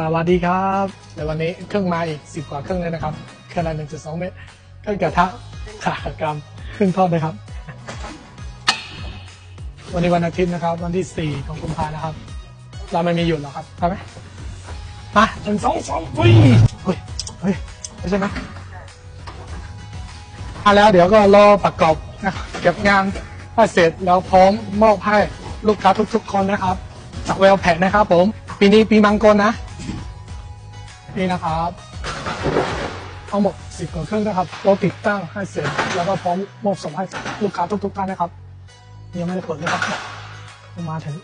สวัสดีครับในวันนี้เครื่องมาอีกสิบกว่าเครื่องเลยนะครับขนาดหนึ่งจุดสองเมตรเครื่องกระทะขากรรมเครื่องทอดนะครับ วันนี้วันอาทิตย์นะครับ วันที่สี่ของกุมภานะครับ เราไม่มีหยุดหรอกครับใช่ไหมมาหนึ่งสองสองเฮ้ยเฮ้ยเฮ้ยไม่ใช่ไหมอะแล้วเดี๋ยวก็รอประกอบนะเก็บงานให้เสร็จแล้วพร้อมมอบให้ลูกค้าทุก ๆ คนนะครับจากเวลแพนนะครับผม ปีนี้ปีมังกรนะ นี่นะครับทั้งหมด10กว่าเครื่องนะครับเราติดตั้งให้เสร็จ แล้วก็พร้อมมอบส่งให้ลูกค้าทุกๆท่านนะครับยังไม่ได้เปิดเลยครับมาถึง